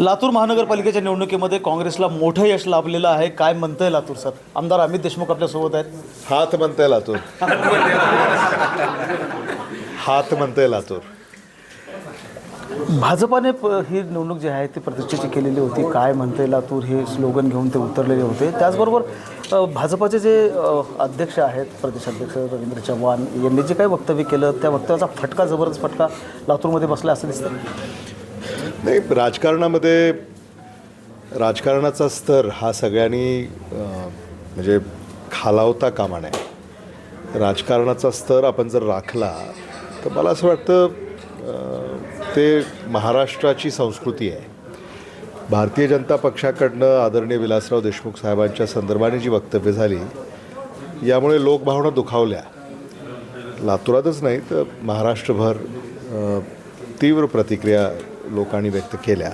लातूर महानगरपालिकेच्या निवडणुकीमध्ये काँग्रेसला मोठं यश लाभलेलं आहे. काय म्हणतंय लातूर सर? आमदार अमित देशमुख आपल्यासोबत आहेत. हात म्हणतंय लातूर. हात म्हणतंय लातूर. भाजपाने प ही निवडणूक जी आहे ती प्रतिष्ठेची केलेली होती. काय म्हणतंय लातूर? हे स्लोगन घेऊन ते उतरलेले होते. त्याचबरोबर अ, भाजपाचे जे अ, अध्यक्ष आहेत प्रदेशाध्यक्ष रवींद्र चव्हाण यांनी जे काही वक्तव्य केलं त्या वक्तव्याचा फटका जबरदस्त फटका लातूरमध्ये बसला असं दिसतं. नाही राजकारणामध्ये राजकारणाचा स्तर हा सगळ्यांनी म्हणजे खालावता कामा नये. राजकारणाचा स्तर आपण जर राखला तर मला असं वाटतं ते महाराष्ट्राची संस्कृती आहे. भारतीय जनता पक्षाकडनं आदरणीय विलासराव देशमुख साहेबांच्या संदर्भाने जी वक्तव्य झाली यामुळे लोकभावना दुखावल्या. लातुरातच नाही तर महाराष्ट्रभर तीव्र प्रतिक्रिया लोकांनी व्यक्त केल्या.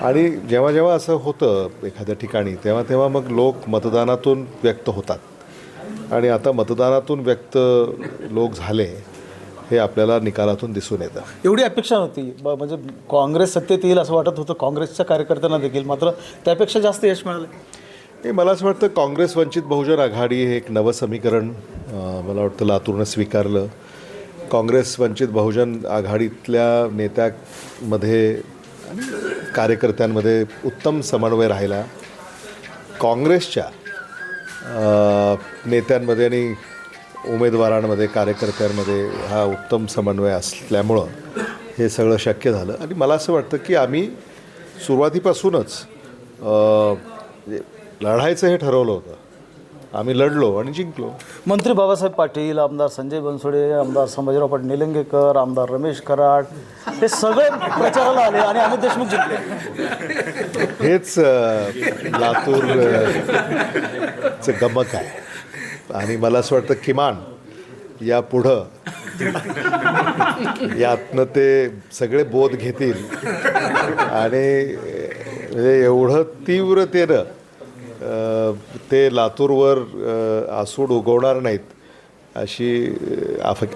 आणि जेव्हा जेव्हा असं होतं एखाद्या ठिकाणी तेव्हा तेव्हा मग लोक मतदानातून व्यक्त होतात. आणि आता मतदानातून व्यक्त लोक झाले हे आपल्याला निकालातून दिसून येतं. एवढी अपेक्षा नव्हती. म्हणजे काँग्रेस सत्तेत येईल असं वाटत होतं. काँग्रेसच्या कार्यकर्त्यांना देखील मात्र त्यापेक्षा जास्त यश मिळालं. हे मला असं वाटतं काँग्रेस वंचित बहुजन आघाडी हे एक नवं समीकरण मला वाटतं लातूरनं स्वीकारलं. काँग्रेस वंचित बहुजन आघाडीतल्या नेत्यामध्ये आणि कार्यकर्त्यांमध्ये उत्तम समन्वय राहिला. काँग्रेसच्या नेत्यांमध्ये आणि उमेदवारांमध्ये कार्यकर्त्यांमध्ये हा उत्तम समन्वय असल्यामुळं हे सगळं शक्य झालं. आणि मला असं वाटतं की आम्ही सुरुवातीपासूनच लढायचं हे ठरवलं होतं. आम्ही लढलो आणि जिंकलो. मंत्री बाबासाहेब पाटील आमदार संजय बनसोडे आमदार संभाजीराव पाटील निलंगेकर आमदार रमेश कराड हे सगळे प्रचाराला आले आणि अमित देशमुख जिंकले. हेच लातूर चं गमक आहे. आणि मला असं वाटतं किमान या पुढं यातनं ते सगळे बोध घेतील. आणि म्हणजे एवढं तीव्रतेनं ते लातूरवर आसूड उगवणार नाहीत अशी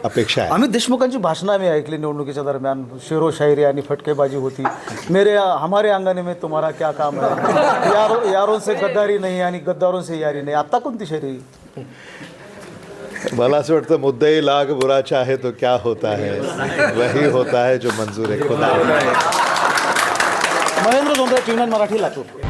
अपेक्षा आहे. अमित देशमुखांची भाषणं आम्ही ऐकली निवडणुकीच्या दरम्यान. शेरो शायरी आणि फटकेबाजी होती. मेरे हमारे अंगाने में तुम्हारा क्या काम है? यारो यारों से गद्दारी नहीं आणि गद्दारों से यारी नाही. आता कोणती शायरी? मला असं वाटतं मुद्दई लाग बुरा चाहे तो क्या होता है. वही होता है जो मंजूर है खुदा। Mahendra TV nine Marathi Latur.